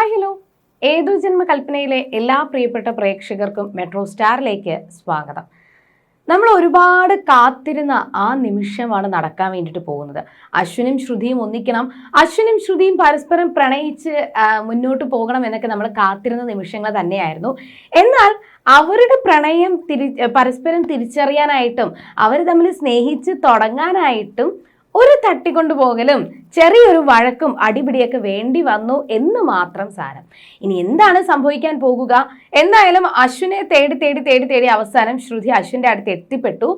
Hi hello ഏതു ജന്മ കൽപ്പനയിലെ എല്ലാ പ്രിയപ്പെട്ട പ്രേക്ഷകർക്കും മെട്രോ സ്റ്റാറിലേക്ക് സ്വാഗതം. നമ്മൾ ഒരുപാട് കാത്തിരുന്ന ആ നിമിഷമാണ് നടക്കാൻ വേണ്ടിയിട്ട് പോകുന്നത്. അശ്വിനും ശ്രുതിയും ഒന്നിക്കണം. അശ്വിനും ശ്രുതിയും പരസ്പരം പ്രണയിച്ച് മുന്നോട്ട് പോകണം എന്നൊക്കെ നമ്മൾ കാത്തിരുന്ന നിമിഷങ്ങൾ തന്നെയായിരുന്നു. എന്നാൽ അവരുടെ പ്രണയം തിരി പരസ്പരം തിരിച്ചറിയാനായിട്ടും അവർ തമ്മിൽ സ്നേഹിച്ച് തുടങ്ങാനായിട്ടും ഒരു തട്ടിക്കൊണ്ടുപോകലും ചെറിയൊരു വഴക്കും അടിപിടിയൊക്കെ വേണ്ടി വന്നു എന്ന് മാത്രം സാരം. ഇനി എന്താണ് സംഭവിക്കാൻ പോകുക? എന്തായാലും അശ്വിനെ തേടി തേടി തേടി തേടി അവസാനം ശ്രുതി അശ്വിന്റെ അടുത്ത് എത്തിപ്പെട്ടു.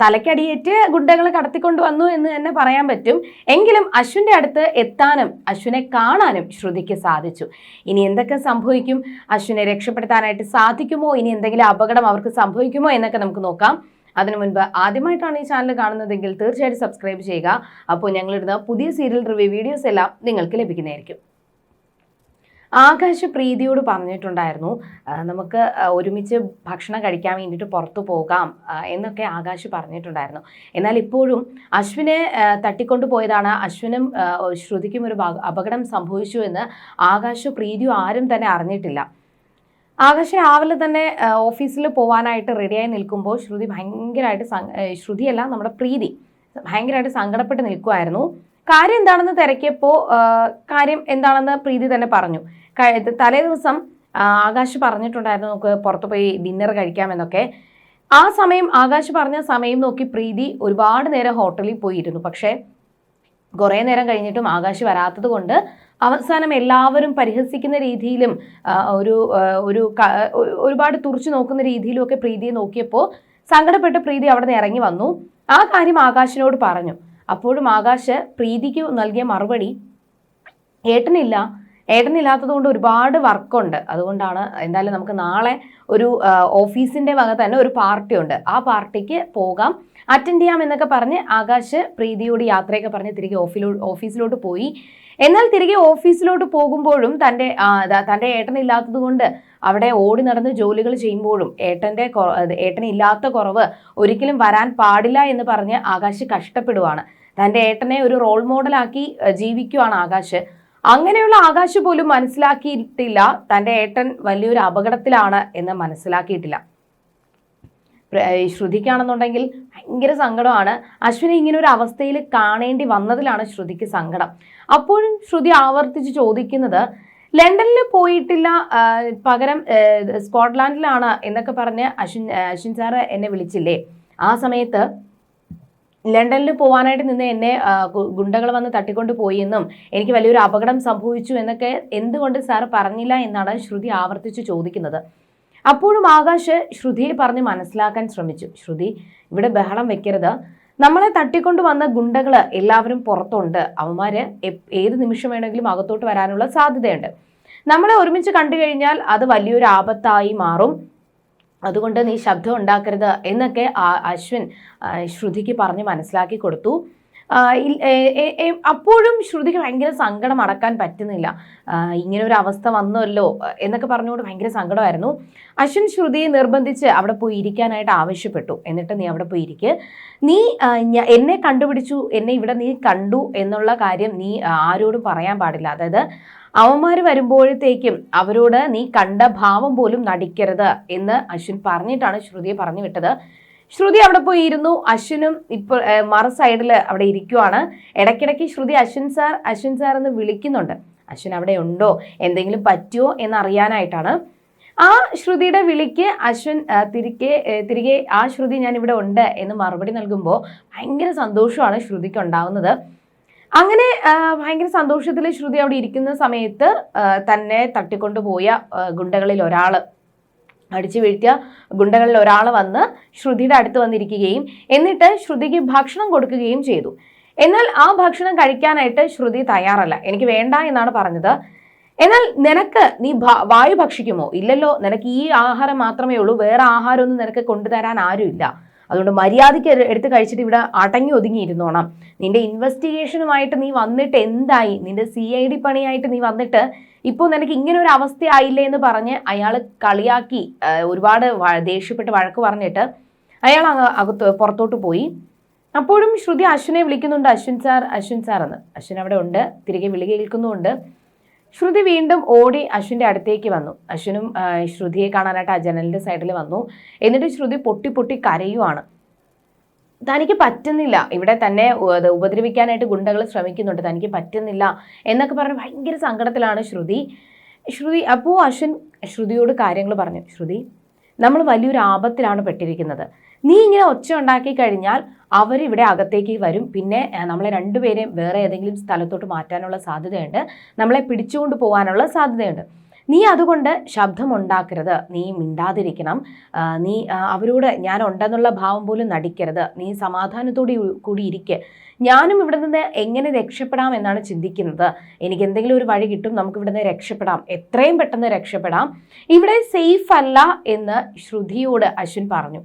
തലക്കടിയേറ്റ് ഗുണ്ടകളെ കടത്തിക്കൊണ്ട് വന്നു എന്ന് തന്നെ പറയാൻ പറ്റും. എങ്കിലും അശ്വിന്റെ അടുത്ത് എത്താനും അശ്വിനെ കാണാനും ശ്രുതിക്ക് സാധിച്ചു. ഇനി എന്തൊക്കെ സംഭവിക്കും? അശ്വിനെ രക്ഷപ്പെടുത്താനായിട്ട് സാധിക്കുമോ? ഇനി എന്തെങ്കിലും അപകടം അവർക്ക് സംഭവിക്കുമോ എന്നൊക്കെ നമുക്ക് നോക്കാം. അതിനു മുൻപ് ആദ്യമായിട്ടാണ് ഈ ചാനൽ കാണുന്നതെങ്കിൽ തീർച്ചയായിട്ടും സബ്സ്ക്രൈബ് ചെയ്യുക. അപ്പോൾ ഞങ്ങളിടുന്ന പുതിയ സീരിയൽ റിവ്യൂ വീഡിയോസ് എല്ലാം നിങ്ങൾക്ക് ലഭിക്കുന്നതായിരിക്കും. ആകാശ പ്രീതിയോട് പറഞ്ഞിട്ടുണ്ടായിരുന്നു നമുക്ക് ഒരുമിച്ച് ഭക്ഷണം കഴിക്കാൻ വേണ്ടിയിട്ട് പുറത്തു പോകാം എന്നൊക്കെ ആകാശ് പറഞ്ഞിട്ടുണ്ടായിരുന്നു. എന്നാൽ ഇപ്പോഴും അശ്വിനെ തട്ടിക്കൊണ്ടു പോയതാണ്. അശ്വിനും ശ്രുതിക്കും ഒരു അപകടം സംഭവിച്ചു എന്ന് ആകാശ് പ്രീതിയും ആരും തന്നെ അറിഞ്ഞിട്ടില്ല. ആകാശ് രാവിലെ തന്നെ ഓഫീസിൽ പോകാനായിട്ട് റെഡിയായി നിൽക്കുമ്പോൾ ശ്രുതി ഭയങ്കരമായിട്ട് ശ്രുതിയല്ല നമ്മുടെ പ്രീതി ഭയങ്കരമായിട്ട് സങ്കടപ്പെട്ട് നിൽക്കുമായിരുന്നു കാര്യം എന്താണെന്ന് തിരക്കിയപ്പോൾ കാര്യം എന്താണെന്ന് പ്രീതി തന്നെ പറഞ്ഞു. തലേ ദിവസം ആകാശ് പറഞ്ഞിട്ടുണ്ടായിരുന്നു നമുക്ക് പുറത്ത് പോയി ഡിന്നർ കഴിക്കാമെന്നൊക്കെ ആ സമയം ആകാശ് പറഞ്ഞ സമയം നോക്കി പ്രീതി ഒരുപാട് നേരം ഹോട്ടലിൽ പോയിരുന്നു. പക്ഷേ കുറേ നേരം കഴിഞ്ഞിട്ടും ആകാശ് വരാത്തത് കൊണ്ട് അവസാനം എല്ലാവരും പരിഹസിക്കുന്ന രീതിയിലും ഒരു ഒരു ഒരു- ഒരുപാട് തുറച്ചു നോക്കുന്ന രീതിയിലും ഒക്കെ പ്രീതിയെ നോക്കിയപ്പോൾ സങ്കടപ്പെട്ട് പ്രീതി അവിടെ നിന്ന് ഇറങ്ങി വന്നു. ആ കാര്യം ആകാശിനോട് പറഞ്ഞു. അപ്പോഴും ആകാശ് പ്രീതിക്ക് നൽകിയ മറുപടി ഏട്ടനില്ല ഏട്ടനില്ലാത്തത് കൊണ്ട് ഒരുപാട് വർക്കുണ്ട്. അതുകൊണ്ടാണ് എന്തായാലും നമുക്ക് നാളെ ഒരു ഓഫീസിന്റെ വക തന്നെ ഒരു പാർട്ടി ഉണ്ട്. ആ പാർട്ടിക്ക് പോകാം. അറ്റൻഡ് ചെയ്യാം എന്നൊക്കെ പറഞ്ഞ് ആകാശ് പ്രീതിയോട് യാത്രയൊക്കെ പറഞ്ഞ് തിരികെ ഓഫിലോ ഓഫീസിലോട്ട് പോയി. എന്നാൽ തിരികെ ഓഫീസിലോട്ട് പോകുമ്പോഴും തന്റെ തന്റെ ഏട്ടനില്ലാത്തത് കൊണ്ട് അവിടെ ഓടി നടന്ന് ജോലികൾ ചെയ്യുമ്പോഴും ഏട്ടന്റെ ഏട്ടനില്ലാത്ത കുറവ് ഒരിക്കലും വരാൻ പാടില്ല എന്ന് പറഞ്ഞ് ആകാശ് കഷ്ടപ്പെടുവാണ്. തന്റെ ഏട്ടനെ ഒരു റോൾ മോഡലാക്കി ജീവിക്കുവാണ് ആകാശ്. അങ്ങനെയുള്ള ആകാശ് പോലും മനസ്സിലാക്കിയിട്ടില്ല. തന്റെ ഏട്ടൻ വലിയൊരു അപകടത്തിലാണ് എന്ന് മനസ്സിലാക്കിയിട്ടില്ല. ശ്രുതിക്കാണെന്നുണ്ടെങ്കിൽ ഭയങ്കര സങ്കടമാണ്. അശ്വിനെ ഇങ്ങനെ ഒരു അവസ്ഥയിൽ കാണേണ്ടി വന്നതിലാണ് ശ്രുതിക്ക് സങ്കടം. അപ്പോഴും ശ്രുതി ആവർത്തിച്ച് ചോദിക്കുന്നത് ലണ്ടനിൽ പോയിട്ടില്ല പകരം സ്കോട്ട്ലാൻഡിലാണ് എന്നൊക്കെ പറഞ്ഞ് അശ്വിൻ അശ്വിൻ സാറ് എന്നെ വിളിച്ചില്ലേ? ആ സമയത്ത് ലണ്ടനിൽ പോകാനായിട്ട് നിന്ന് എന്നെ ഗുണ്ടകൾ വന്ന് തട്ടിക്കൊണ്ട് പോയി എന്നും എനിക്ക് വലിയൊരു അപകടം സംഭവിച്ചു എന്നൊക്കെ എന്തുകൊണ്ട് സാർ പറഞ്ഞില്ല എന്നാണ് ശ്രുതി ആവർത്തിച്ച് ചോദിക്കുന്നത്. അപ്പോഴും ആകാശ് ശ്രുതിയെ പറഞ്ഞ് മനസ്സിലാക്കാൻ ശ്രമിച്ചു. ശ്രുതി ഇവിടെ ബഹളം വെക്കരുത്. നമ്മളെ തട്ടിക്കൊണ്ട് വന്ന ഗുണ്ടകൾ എല്ലാവരും പുറത്തുണ്ട്. അവന്മാര് ഏത് നിമിഷം വേണമെങ്കിലും അകത്തോട്ട് വരാനുള്ള സാധ്യതയുണ്ട്. നമ്മളെ ഒരുമിച്ച് കണ്ടു കഴിഞ്ഞാൽ അത് വലിയൊരു ആപത്തായി മാറും. അതുകൊണ്ട് നീ ശബ്ദം ഉണ്ടാക്കരുത് എന്നൊക്കെ അശ്വിൻ ശ്രുതിക്ക് പറഞ്ഞ് മനസ്സിലാക്കി കൊടുത്തു. അപ്പോഴും ശ്രുതിക്ക് ഭയങ്കര സങ്കടം അടക്കാൻ പറ്റുന്നില്ല. ഇങ്ങനെ ഒരു അവസ്ഥ വന്നല്ലോ എന്നൊക്കെ പറഞ്ഞുകൊണ്ട് ഭയങ്കര സങ്കടമായിരുന്നു. അശ്വിൻ ശ്രുതിയെ നിർബന്ധിച്ച് അവിടെ പോയി ഇരിക്കാനായിട്ട് ആവശ്യപ്പെട്ടു. എന്നിട്ട് നീ അവിടെ പോയി ഇരിക്കുക നീ എന്നെ കണ്ടുപിടിച്ചു എന്നെ ഇവിടെ നീ കണ്ടു എന്നുള്ള കാര്യം നീ ആരോടും പറയാൻ പാടില്ല. അതായത് അവന്മാർ വരുമ്പോഴത്തേക്കും അവരോട് നീ കണ്ട ഭാവം പോലും നടിക്കരുത് എന്ന് അശ്വിൻ പറഞ്ഞിട്ടാണ് ശ്രുതിയെ പറഞ്ഞു വിട്ടത്. ശ്രുതി അവിടെ പോയി ഇരുന്നു. അശ്വിനും ഇപ്പോൾ മറു സൈഡിൽ അവിടെ ഇരിക്കുവാണ്. ഇടയ്ക്കിടയ്ക്ക് ശ്രുതി അശ്വിൻ സാർ അശ്വിൻ സാർ എന്ന് വിളിക്കുന്നുണ്ട്. അശ്വിൻ അവിടെ ഉണ്ടോ? എന്തെങ്കിലും പറ്റുമോ എന്നറിയാനായിട്ടാണ്. ആ ശ്രുതിയുടെ വിളിക്ക് അശ്വിൻ തിരികെ തിരികെ ആ ശ്രുതി ഞാൻ ഇവിടെ ഉണ്ട് എന്ന് മറുപടി നൽകുമ്പോൾ ഭയങ്കര സന്തോഷമാണ് ശ്രുതിക്ക് ഉണ്ടാവുന്നത്. അങ്ങനെ ഭയങ്കര സന്തോഷത്തിൽ ശ്രുതി അവിടെ ഇരിക്കുന്ന സമയത്ത് തന്നെ തട്ടിക്കൊണ്ടുപോയ ഗുണ്ടകളിൽ ഒരാൾ അടിച്ചു വീഴ്ത്തിയ ഗുണ്ടകളിൽ ഒരാൾ വന്ന് ശ്രുതിയുടെ അടുത്ത് വന്നിരിക്കുകയും എന്നിട്ട് ശ്രുതിക്ക് ഭക്ഷണം കൊടുക്കുകയും ചെയ്തു. എന്നാൽ ആ ഭക്ഷണം കഴിക്കാനായിട്ട് ശ്രുതി തയ്യാറല്ല. എനിക്ക് വേണ്ട എന്നാണ് പറഞ്ഞത്. എന്നാൽ നിനക്ക് നീ വായു ഭക്ഷിക്കുമോ? ഇല്ലല്ലോ നിനക്ക് ഈ ആഹാരം മാത്രമേ ഉള്ളൂ. വേറെ ആഹാരമൊന്നും നിനക്ക് കൊണ്ടുതരാൻ ആരുമില്ല. അതുകൊണ്ട് മര്യാദയ്ക്ക് എട് എടുത്ത് കഴിച്ചിട്ട് ഇവിടെ അടങ്ങി ഒതുങ്ങി ഇരുന്നോണം നിന്റെ ഇൻവെസ്റ്റിഗേഷനുമായിട്ട് നീ വന്നിട്ട് എന്തായി? നിന്റെ സി ഐ ഡി പണിയായിട്ട് നീ വന്നിട്ട് ഇപ്പോൾ നിനക്ക് ഇങ്ങനെ ഒരു അവസ്ഥയായില്ലേ എന്ന് പറഞ്ഞ് അയാൾ കളിയാക്കി ഒരുപാട് ദേഷ്യപ്പെട്ട് വഴക്ക് പറഞ്ഞിട്ട് അയാൾ അകത്ത് പുറത്തോട്ട് പോയി. അപ്പോഴും ശ്രുതി അശ്വിനെ വിളിക്കുന്നുണ്ട്. അശ്വിൻ സാർ അശ്വിൻ സാർ എന്ന്. അശ്വിൻ അവിടെ ഉണ്ട്. തിരികെ വിളി കേൾക്കുന്നുമുണ്ട്. ശ്രുതി വീണ്ടും ഓടി അശ്വിന്റെ അടുത്തേക്ക് വന്നു. അശ്വിനും ശ്രുതിയെ കാണാനായിട്ട് ആ ജനലിന്റെ സൈഡിൽ വന്നു. എന്നിട്ട് ശ്രുതി പൊട്ടി പൊട്ടി കരയുവാണ്. തനിക്ക് പറ്റുന്നില്ല. ഇവിടെ തന്നെ ഉപദ്രവിക്കാനായിട്ട് ഗുണ്ടകൾ ശ്രമിക്കുന്നുണ്ട്. തനിക്ക് പറ്റുന്നില്ല എന്നൊക്കെ പറഞ്ഞ് ഭയങ്കര സങ്കടത്തിലാണ് ശ്രുതി. ശ്രുതി അപ്പോൾ അശ്വിൻ ശ്രുതിയോട് കാര്യങ്ങൾ പറഞ്ഞു. ശ്രുതി നമ്മൾ വലിയൊരു ആപത്തിലാണ് പെട്ടിരിക്കുന്നത്. നീ ഇങ്ങനെ ഒച്ച ഉണ്ടാക്കി കഴിഞ്ഞാൽ അവർ ഇവിടെ അകത്തേക്ക് വരും. പിന്നെ നമ്മളെ രണ്ടുപേരെയും വേറെ ഏതെങ്കിലും സ്ഥലത്തോട്ട് മാറ്റാനുള്ള സാധ്യതയുണ്ട്. നമ്മളെ പിടിച്ചുകൊണ്ട് പോകാനുള്ള സാധ്യതയുണ്ട്. നീ അതുകൊണ്ട് ശബ്ദമുണ്ടാക്കരുത്. നീ മിണ്ടാതിരിക്കണം. നീ അവരോട് ഞാൻ ഉണ്ടെന്നുള്ള ഭാവം പോലും നടിക്കരുത്. നീ സമാധാനത്തോടെ കൂടി ഇരിക്കുക ഞാനും ഇവിടെ നിന്ന് എങ്ങനെ രക്ഷപ്പെടാം എന്നാണ് ചിന്തിക്കുന്നത്. എനിക്ക് എന്തെങ്കിലും ഒരു വഴി കിട്ടും നമുക്ക് ഇവിടെ നിന്ന് രക്ഷപ്പെടാം. എത്രയും പെട്ടെന്ന് രക്ഷപ്പെടാം. ഇവിടെ സേഫ് അല്ല എന്ന് ശ്രുതിയോട് അശ്വിൻ പറഞ്ഞു.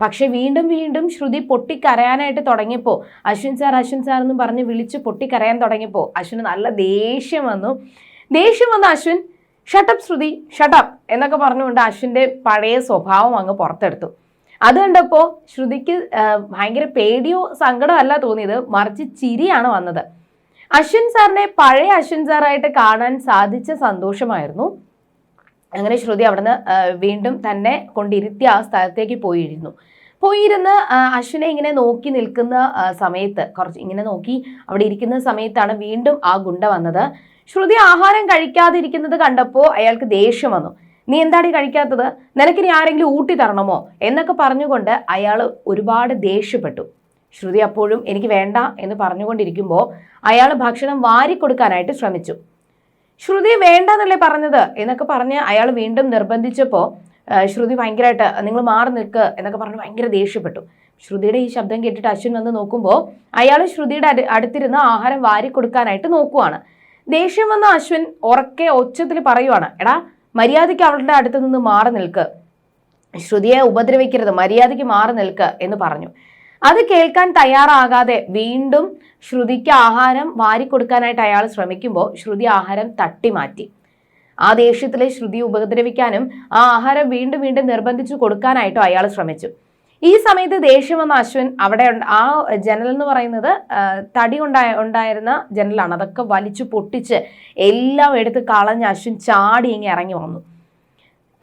പക്ഷെ വീണ്ടും വീണ്ടും ശ്രുതി പൊട്ടിക്കരയാനായിട്ട് തുടങ്ങിയപ്പോൾ അശ്വിൻ സാർ അശ്വിൻ സാർ എന്ന് പറഞ്ഞ് വിളിച്ച് പൊട്ടിക്കരയാൻ തുടങ്ങിയപ്പോൾ അശ്വിന് നല്ല ദേഷ്യം വന്നു. ദേഷ്യം വന്ന അശ്വിൻ. ഷട്ടപ്പ് ശ്രുതി. ഷട്ടപ്പ് എന്നൊക്കെ പറഞ്ഞുകൊണ്ട് അശ്വിന്റെ പഴയ സ്വഭാവം അങ്ങ് പുറത്തെടുത്തു. അത് കണ്ടപ്പോൾ ശ്രുതിക്ക് ഭയങ്കര പേടിയോ സങ്കടമോ അല്ല തോന്നിയത് മറിച്ച് ചിരിയാണ് വന്നത്. അശ്വിൻ സാറിനെ പഴയ അശ്വിൻ സാറായിട്ട് കാണാൻ സാധിച്ച സന്തോഷമായിരുന്നു. അങ്ങനെ ശ്രുതി അവിടുന്ന് വീണ്ടും തന്നെ കൊണ്ടിരുത്തി ആ സ്ഥലത്തേക്ക് പോയിരുന്നു. പോയിരുന്ന് അശ്വിനെ ഇങ്ങനെ നോക്കി നിൽക്കുന്ന സമയത്ത് കുറച്ച് ഇങ്ങനെ നോക്കി അവിടെ ഇരിക്കുന്ന സമയത്താണ് വീണ്ടും ആ ഗുണ്ട വന്നത്. ശ്രുതി ആഹാരം കഴിക്കാതിരിക്കുന്നത് കണ്ടപ്പോൾ അയാൾക്ക് ദേഷ്യം വന്നു. നീ എന്താടി കഴിക്കാത്തത്? നിനക്കിനി ആരെങ്കിലും ഊട്ടി തരണമോ? എന്നൊക്കെ പറഞ്ഞുകൊണ്ട് അയാൾ ഒരുപാട് ദേഷ്യപ്പെട്ടു. ശ്രുതി അപ്പോഴും എനിക്ക് വേണ്ട എന്ന് പറഞ്ഞുകൊണ്ടിരിക്കുമ്പോൾ അയാൾ ഭക്ഷണം വാരിക്കൊടുക്കാനായിട്ട് ശ്രമിച്ചു. ശ്രുതി വേണ്ടെന്നല്ലേ പറഞ്ഞത്? എന്നൊക്കെ പറഞ്ഞ് അയാൾ വീണ്ടും നിർബന്ധിച്ചപ്പോൾ ശ്രുതി ഭയങ്കരമായിട്ട് നിങ്ങൾ മാറി നിൽക്ക് എന്നൊക്കെ പറഞ്ഞ് ഭയങ്കര ദേഷ്യപ്പെട്ടു. ശ്രുതിയുടെ ഈ ശബ്ദം കേട്ടിട്ട് അശ്വിൻ വന്ന് നോക്കുമ്പോൾ അയാൾ ശ്രുതിയുടെ അടു അടുത്തിരുന്ന് ആഹാരം വാരി കൊടുക്കാനായിട്ട് നോക്കുവാണ്. ദേഷ്യം വന്ന അശ്വിൻ ഉറക്കെ ഒച്ചത്തിൽ പറയുവാണ് എടാ മര്യാദയ്ക്ക് അവളുടെ അടുത്ത് നിന്ന് മാറി നിൽക്ക്. ശ്രുതിയെ ഉപദ്രവിക്കരുത് മര്യാദയ്ക്ക് മാറി നിൽക്ക് എന്ന് പറഞ്ഞു. അത് കേൾക്കാൻ തയ്യാറാകാതെ വീണ്ടും ശ്രുതിക്ക് ആഹാരം വാരി കൊടുക്കാനായിട്ട് അയാൾ ശ്രമിക്കുമ്പോൾ ശ്രുതി ആഹാരം തട്ടിമാറ്റി ആ ദേഷ്യത്തിലെ ശ്രുതി ഉപദ്രവിക്കാനും ആ ആഹാരം വീണ്ടും വീണ്ടും നിർബന്ധിച്ചു കൊടുക്കാനായിട്ടും അയാൾ ശ്രമിച്ചു. ഈ സമയത്ത് ദേഷ്യം വന്ന അശ്വിൻ അവിടെ ആ ജനൽ എന്ന് പറയുന്നത് തടി ഉണ്ടായ ഉണ്ടായിരുന്ന ജനലാണ്. അതൊക്കെ വലിച്ചു പൊട്ടിച്ച് എല്ലാം എടുത്ത് കളഞ്ഞ് അശ്വിൻ ചാടി ഇങ്ങനെ ഇറങ്ങി വന്നു.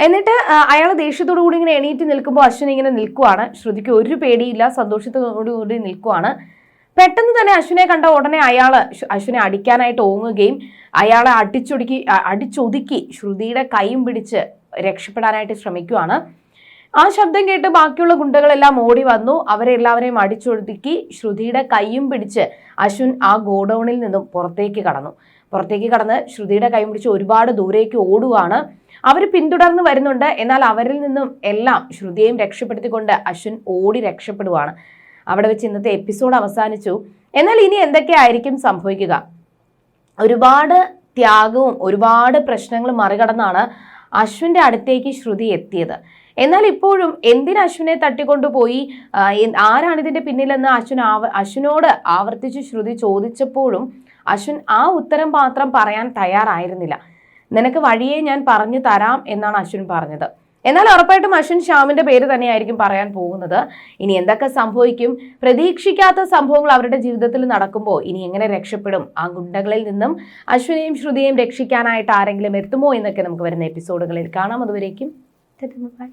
എന്നിട്ട് അയാൾ ദേഷ്യത്തോടു കൂടി ഇങ്ങനെ എണീറ്റ് നിൽക്കുമ്പോൾ അശ്വിൻ ഇങ്ങനെ നിൽക്കുവാണ്. ശ്രുതിക്ക് ഒരു പേടിയില്ല സന്തോഷത്തോടു കൂടി നിൽക്കുവാണ്. പെട്ടെന്ന് തന്നെ അശ്വിനെ കണ്ട ഉടനെ അയാൾ അശ്വിനെ അടിക്കാനായിട്ട് ഓങ്ങുകയും അയാളെ അടിച്ചൊടുക്കി അടിച്ചൊതുക്കി ശ്രുതിയുടെ കൈയും പിടിച്ച് രക്ഷപ്പെടാനായിട്ട് ശ്രമിക്കുവാണ്. ആ ശബ്ദം കേട്ട് ബാക്കിയുള്ള ഗുണ്ടകളെല്ലാം ഓടി വന്നു. അവരെ എല്ലാവരെയും അടിച്ചൊതുക്കി ശ്രുതിയുടെ കൈയും പിടിച്ച് അശ്വിൻ ആ ഗോഡൌണിൽ നിന്നും പുറത്തേക്ക് കടന്നു. പുറത്തേക്ക് കടന്ന് ശ്രുതിയുടെ കൈയും പിടിച്ച് ഒരുപാട് ദൂരേക്ക് ഓടുകയാണ് അവർ പിന്തുടർന്ന് വരുന്നുണ്ട്. എന്നാൽ അവരിൽ നിന്നും എല്ലാം ശ്രുതിയെയും രക്ഷപ്പെടുത്തിക്കൊണ്ട് അശ്വിൻ ഓടി രക്ഷപ്പെടുവാണ്. അവിടെ വെച്ച് ഇന്നത്തെ എപ്പിസോഡ് അവസാനിച്ചു. എന്നാൽ ഇനി എന്തൊക്കെയായിരിക്കും സംഭവിക്കുക? ഒരുപാട് ത്യാഗവും ഒരുപാട് പ്രശ്നങ്ങൾ മറികടന്നാണ് അശ്വിന്റെ അടുത്തേക്ക് ശ്രുതി എത്തിയത്. എന്നാൽ ഇപ്പോഴും എന്തിന് അശ്വിനെ തട്ടിക്കൊണ്ടുപോയി? ആരാണ് ഇതിന്റെ പിന്നിലെന്ന് അശ്വിൻ ആവ അശ്വിനോട് ആവർത്തിച്ച് ശ്രുതി ചോദിച്ചപ്പോഴും അശ്വിൻ ആ ഉത്തരം മാത്രം പറയാൻ തയ്യാറായിരുന്നില്ല. നിനക്ക് വഴിയെ ഞാൻ പറഞ്ഞു തരാം എന്നാണ് അശ്വിൻ പറഞ്ഞത്. എന്നാൽ ഉറപ്പായിട്ടും അശ്വിൻ ശ്യാമിന്റെ പേര് തന്നെയായിരിക്കും പറയാൻ പോകുന്നത്. ഇനി എന്തൊക്കെ സംഭവിക്കും? പ്രതീക്ഷിക്കാത്ത സംഭവങ്ങൾ അവരുടെ ജീവിതത്തിൽ നടക്കുമ്പോൾ ഇനി എങ്ങനെ രക്ഷപ്പെടും? ആ ഗുണ്ടകളിൽ നിന്നും അശ്വിനെയും ശ്രുതിയെയും രക്ഷിക്കാനായിട്ട് ആരെങ്കിലും എത്തുമോ എന്നൊക്കെ നമുക്ക് വരുന്ന എപ്പിസോഡുകളിൽ കാണാം. അതുവരേക്കും ബൈ.